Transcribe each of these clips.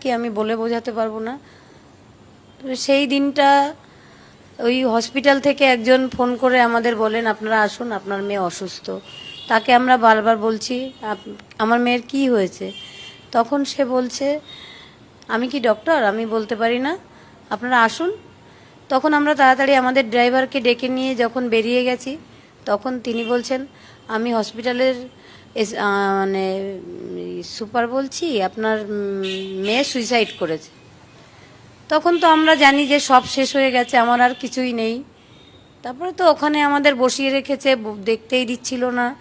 কি আমি বলে বোঝাতে পারব না? সেই দিনটা ওই হসপিটাল থেকে একজন ফোন করে আমাদের বলেন, আপনারা আসুন, আপনার মেয়ে অসুস্থ। তাকে আমরা বারবার বলছি আমার মেয়ের কি হয়েছে? তখন সে বলছে, আমি কি ডক্টর? আমি বলতে পারি না। আপনারা আসুন। তখন আমরা তাড়াতাড়ি আমাদের ড্রাইভারকে ডেকে নিয়ে যখন বেরিয়ে গেছি, তখন তিনি বলছেন, আমি হসপিটালের এস- মানে সুপার বলছি, আপনার মেয়ে সুইসাইড করেছে। তখন তো আমরা জানি যে সব শেষ হয়ে গেছে, আমার আর কিছুই নেই। তারপরে তো ওখানে আমাদের বসিয়ে রেখেছে দেখতেই দিচ্ছিল না।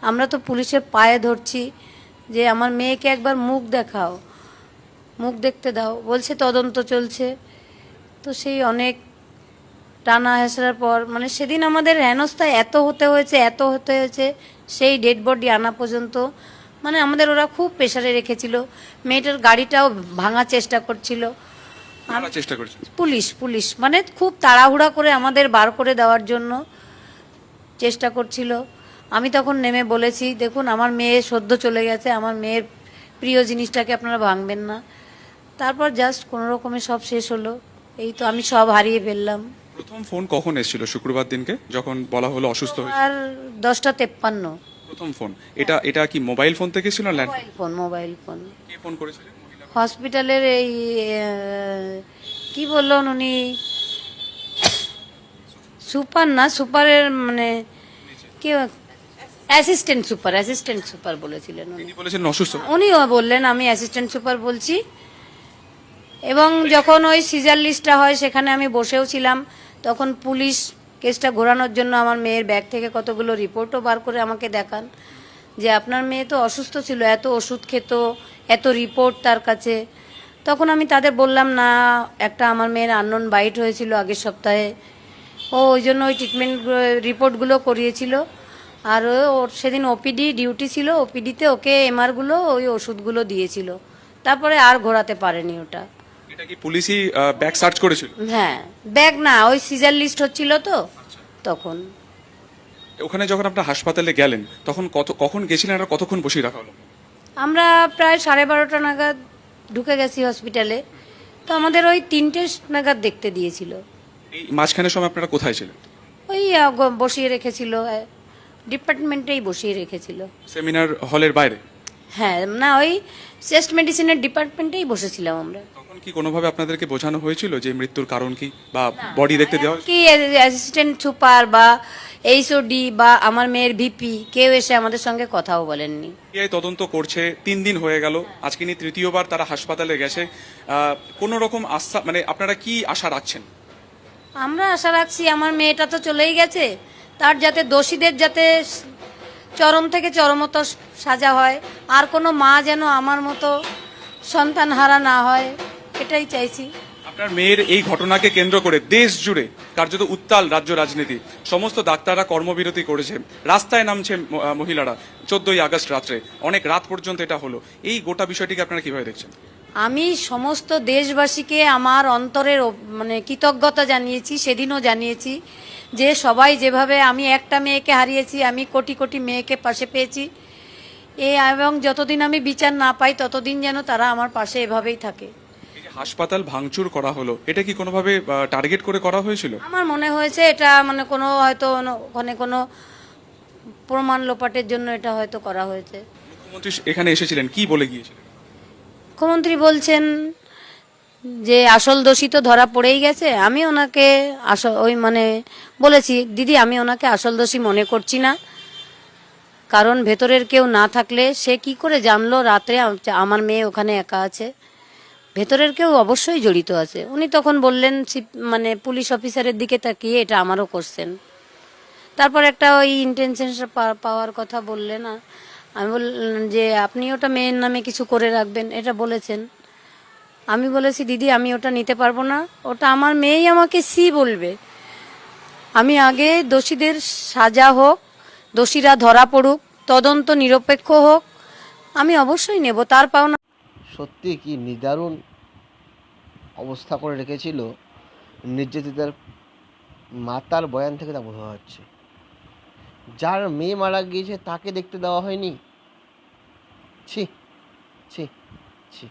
আমরা তো পুলিশের পায়ে ধরছি যে, আমার মেয়েকে একবার মুখ দেখাও, মুখ দেখতে দাও। বলছে, তদন্ত চলছে। তো সেই অনেক টানা হেসড়ার পর মানে সেদিন আমাদের হেনস্থা এত হতে হয়েছে এত হতে হয়েছে সেই ডেড বডি আনা পর্যন্ত মানে আমাদের ওরা খুব প্রেশারে রেখেছিল। মেয়েটার গাড়িটাও ভাঙার চেষ্টা করছিল। চেষ্টা করছি পুলিশ পুলিশ মানে খুব তাড়াহুড়া করে আমাদের বার করে দেওয়ার জন্য চেষ্টা করছিল। আমি তখন নেমে বলেছি দেখুন আমার মেয়ে সদ্য চলে গেছে আমার মেয়ের প্রিয় জিনিসটাকে আপনারা ভাঙবেন না। তারপর জাস্ট কোনো রকমে সব শেষ হলো। এই তো আমি সব হারিয়ে ফেললাম। প্রথম ফোন কখন এসেছিল? শুক্রবার দিনকে? যখন বলা হলো অসুস্থ আর দশটা তেপ্পান্ন। প্রথম ফোন। এটা এটা কি মোবাইল ফোন থেকে ছিল land mobile phone mobile phone. কে ফোন করেছিলেন মহিলা হসপিটালের এই আহ, কি বললেন উনি? সুপার না? সুপারের মানে কি অ্যাসিস্ট্যান্ট সুপার অ্যাসিস্ট্যান্ট সুপার বলেছিলেন উনি। তিনি বলেছেন অসুস্থ। উনিও বললেন আমি অ্যাসিস্ট্যান্ট সুপার বলছি। এবং যখন ওই সিজার লিস্টটা হয় সেখানে আমি বসেও ছিলাম। তখন পুলিশ কেসটা ঘোরানোর জন্য আমার মেয়ের ব্যাগ থেকে কতগুলো রিপোর্টও বার করে আমাকে দেখান যে আপনার মেয়ে তো অসুস্থ ছিল, এত ওষুধ খেত, এত রিপোর্ট তার কাছে। তখন আমি তাদের বললাম, না, একটা আমার মেয়ের আননোন বাইট হয়েছিল আগের সপ্তাহে। ও ওই জন্য ওই ট্রিটমেন্ট রিপোর্টগুলো করিয়েছিল। আর ওর সেদিন ওপিডি ডিউটি ছিল ওপিডিতে ওকে এমআরগুলো ওই ওষুধগুলো দিয়েছিল। তারপরে আর ঘোরাতে পারেনি ওটা। এটা কি পুলিশই ব্যাগ সার্চ করেছিল? হ্যাঁ ব্যাগ না ওই সিজার লিস্ট হচ্ছিল তো তখন। ওখানে যখন আপনার হাসপাতালে গেলেন তখন কত কখন গেছিলেন আর কতক্ষণ বসিয়ে রাখা হলো? আমরা প্রায় সাড়ে বারোটা নাগাদ ঢুকে গেছি হসপিটালে তো আমাদের ওই তিনটে নাগাদ দেখতে দিয়েছিল। এই মাঝখানের সময় আপনারা কোথায় ছিলেন? ওই আহ, গ- বসিয়ে রেখেছিল ডিপার্টমেন্টেই বসিয়ে রেখেছিল। সেমিনার হলের বাইরে? হ্যাঁ না ওই চেস্ট মেডিসিনের ডিপার্টমেন্টেই বসেছিলাম আমরা। কি কোনোভাবে আপনাদেরকে বোঝানো হয়েছিল যে মৃত্যুর কারণ কি? বা বডি দেখতে দেওয়া? কি অ্যাসিস্ট্যান্ট সুপার বা এইচওডি বা আমার মেয়ের ভিপি কেউ এসে আমাদের সঙ্গে কথাও বলেননি। সিবিআই তদন্ত করছে তিন দিন হয়ে গেল আজকে নিয়ে তৃতীয়বার তারা হাসপাতালে গেছে। কোনো রকম আস্থা মানে আপনারা কি আশা রাখছেন? আমরা আশা রাখছি আমার মেয়েটা তো চলেই গেছে। তার যাতে দোষীদের যাতে চরম থেকে চরমত সাজা হয় আর কোনো মা যেন আমার মতো সন্তান হারা না হয়। এটাই চাইছি। আপনার মেয়ের এই ঘটনাকে কেন্দ্র করে দেশ জুড়ে কার্যত উত্তাল রাজ্য রাজনীতি। সমস্ত ডাক্তাররা কর্মবিরতি করেছে। রাস্তায় নামছে মহিলারা চোদ্দই আগস্ট রাত্রে। অনেক রাত পর্যন্ত এটা হলো। এই গোটা বিষয়টিকে আপনারা কীভাবে দেখছেন? আমি সমস্ত দেশবাসীকে আমার অন্তরের মানে কৃতজ্ঞতা জানিয়েছি সেদিনও জানিয়েছি যে সবাই যেভাবে আমি একটা মেয়েকে হারিয়েছি আমি কোটি কোটি মেয়েকে পাশে পেয়েছি। এ এবং যতদিন আমি বিচার না পাই ততদিন যেন তারা আমার পাশে এভাবেই থাকে। হাসপাতাল ভাঙচুর করা হলো এটা কি কোনোভাবে টার্গেট করে করা হয়েছিল? আমার মনে হয়েছে এটা মানে কোনো হয়তো ওখানে কোনো প্রমাণ লোপাটের জন্য এটা হয়তো করা হয়েছে। মুখ্যমন্ত্রী এখানে এসেছিলেন কি বলে গিয়েছিলেন? মুখ্যমন্ত্রী বলছেন যে আসল দোষী তো ধরা পড়েই গেছে আমি ওনাকে আসল ওই মানে বলেছি দিদি আমি ওনাকে আসল দোষী মনে করছি না। কারণ ভেতরের কেউ না থাকলে সে কি করে জানলো? রাত্রে আমার মেয়ে ওখানে একা আছে। ভেতরের কেউ অবশ্যই জড়িত আছে। উনি তখন বললেন মানে পুলিশ অফিসারের দিকে তাকিয়ে এটা আমারও করছেন। তারপর একটা ওই ইন্টেনশন পাওয়ার কথা বললেন আমি বললাম যে, আপনি ওটা মেয়ের নামে কিছু করে রাখবেন। এটা বলেছেন। আমি বলেছি, দিদি, আমি ওটা নিতে পারব না। ওটা আমার মেয়েই আমাকে সি বলবে। আমি আগে দোষীদের সাজা হোক, দোষীরা ধরা পড়ুক, তদন্ত নিরপেক্ষ হোক, আমি অবশ্যই নেব। তার পাওনা সত্যি কি নিদারুণ অবস্থা করে রেখেছিল নির্যাতিতার মাতার বয়ান থেকে তা বোঝা হচ্ছে যার মেয়ে মারা গিয়েছে তাকে দেখতে দেওয়া হয়নি। ছি ছি ছি।